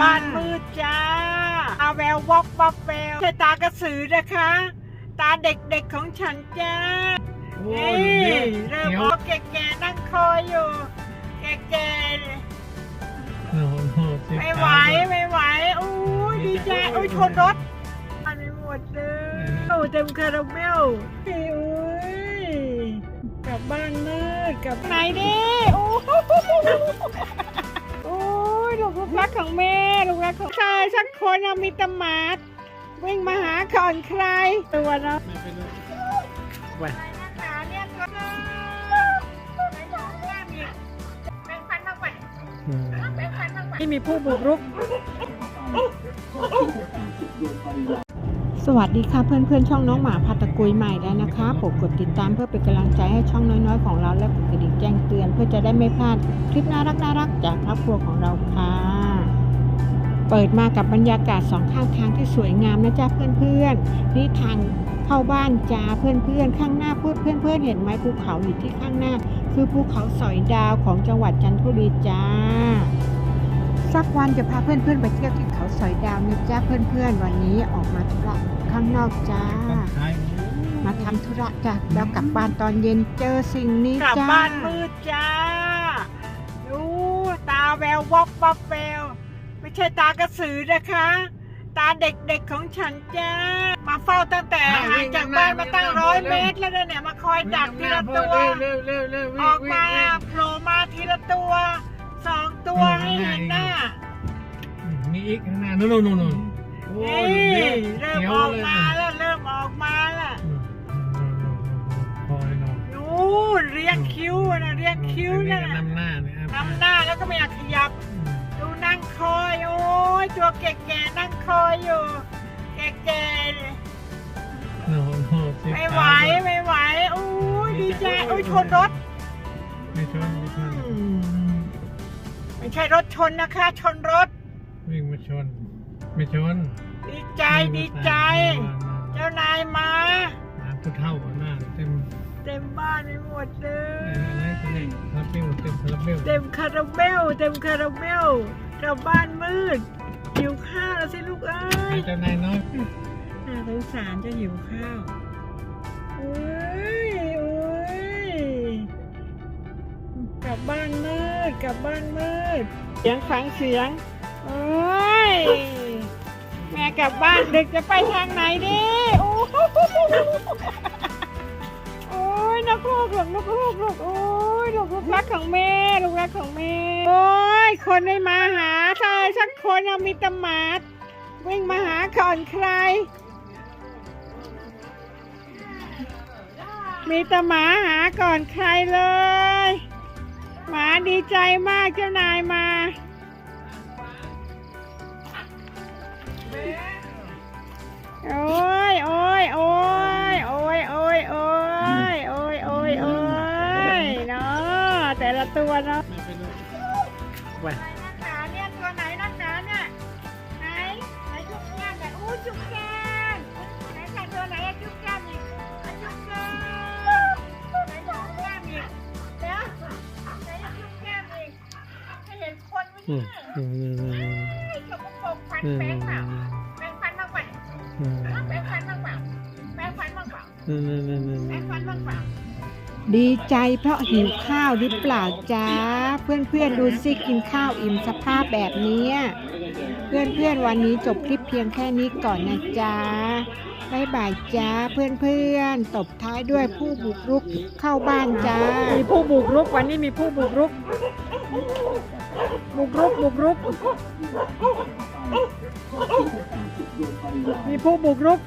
บ้านมืดจ้าอาแวววอกวับแววใช่ตากระสือนะคะ ตาเด็กๆของฉันจ้าโอ้นี่ยเริ่มเดี๋ยวพอแก่ๆนั่งคอยอยู่ แก่โอ้โหๆไม่ไหวไม่ไหวโอ้ยดีใจโอ้ยชนรถอันนี้หมดเลยโอ้เต็มคาราเมลโอ้ยกลับบ้านมืดกลับไหนดิโอ้โหโอ้ยลูก รักของแม่ลูกรักของใครสักคนเอามีตหมาดวิ่งมาหาก่อนใครตัวเนาะไม่เป็นไรไปเนี่ยก็ไหนบอกแม่มีแบ่งฟันบ้างไหมอืมแบ่งฟันบ้างไหมที่มีผู้บุกรุก สวัสดีค่ะเพื่อนๆช่องน้องหมาพัตตะกุยใหม่แล้วนะคะโปรดกดติดตามเพื่อเป็นกำลังใจให้ช่องน้อยๆของเราและกดกระดิ่งแจ้งเตือน เพื่อจะได้ไม่พลาดคลิปน่ารักๆจากครอบครัวของเราค่ะ เปิดมากับบรรยากาศสองข้างทางที่สวยงามนะจ๊ะเพื่อนๆนี่ทางเข้าบ้านจ้าเพื่อนๆข้างหน้าพูดเพื่อนๆเห็นไหมภูเขาอยู่ที่ข้างหน้า คือภูเขาสอยดาวของจังหวัดจันทบุรีจ้า สักวันจะพาเพื่อนๆไปเที่ยวที่เขาสอยดาวนะจ๊ะเพื่อนๆ วันนี้ออกมาธุระข้างนอกจ้าท้ายมาทำธุระจ้ะแล้วกลับบ้านตอนเย็นเจอสิ่งนี้จ้ากลับบ้านมืดจ้า ดูตาแวววอกวับแววไม่ใช่ตากระสือนะคะ ตาเด็กๆของฉันจ้า มาเฝ้าตั้งแต่ห่างจากบ้านมาตั้งร้อยเมตรแล้วนะเนี่ยมาคอยดักทีละตัวเร็วเร็วเร็วออกมาโผล่มา อีกข้างหน้านู่นนู่นนู่นโอ้ยนี่เริ่มออกมาแล้วเริ่มออกมาแล้วพอเลยน้องนู่นเรียงคิ้วนะเรียงคิ้วนั่นน่ะนำหน้าเนี่ยทำหน้าแล้วก็ไม่อยากขยับ ดูนั่งคอยโอ้ยตัวแก่ๆนั่งคอยอยู่แก่ๆเนี่ยโอ้โหไม่ไหวไม่ไหวโอ้ยดีใจโอ้ยชนรถไม่ชนไม่ชนไม่ใช่รถชนนะคะ ชนรถ วิ่งมาชน ไม่ชนดีใจดีใจ เจ้านายมาน้ำผู้เท่าหน้าเต็มเต็มบ้านไปหมดเลอะไรยกันเนี่ยคาราเบลเต็มคาราเบลเต็มคาราเบลเต็มคาราเบลกลับบ้านมืดหิวข้าวแล้วสิลูกเอ้ให้ยเจ้านายน้อยน่าสงสารจะหิวข้าวเอ้ยเอ้ยกลับบ้านมืดกลับบ้านมืดเสียงฟังเสียง เอ้ย แม่กลับบ้านดึกจะไปทางไหนดิ โอ้โหโอ้ยนกลูกหลกนกลูกหลกโอ้ยลูกลูกรักของแม่ลูกรักของแม่ โอ้ย คนไม่มาหาใครสักคนเอามีตหมาดวิ่งมาหาก่อนใคร มีตหมาหาก่อนใครเลย หมาดีใจมากเจ้านายมา โอ้ยโอ้ยโอ้ยโอ้ยโอ้ยโอ้ยโอ้ยโอ้ยโอ้ยเนาะแต่ละตัวเนาะไม่เป็นไรไปนักหนาเนี่ยตัวไหนนักหนาเนี่ยไหนไหนจุกแก้มไหนอู้จุกแก้มไหนใส่ตัวไหนอะจุกแก้มอีกอะจุกแก้มไหนจุกแก้มอีกเดี๋ยวไหนอะจุกแก้มอีกให้เห็นคนไหมอืเนแป้งเปล่าแป้งฟันมากกว่าแป้งฟันมากกว่าแป้งฟันมากกว่าแป้งฟันมากกว่า ดีใจเพราะหิวข้าวหรือเปล่าจ้า เพื่อนๆดูสิกินข้าวอิ่มสภาพแบบนี้ เพื่อนๆวันนี้จบคลิปเพียงแค่นี้ก่อนนะจ๊ะบ๊ายบายจ้าเพื่อนๆตบท้ายด้วยผู้บุกรุกเข้าบ้านจ้า มีผู้บุกรุกวันนี้มีผู้บุกรุก บุกรุกบุกรุก มีผู้บุกรุก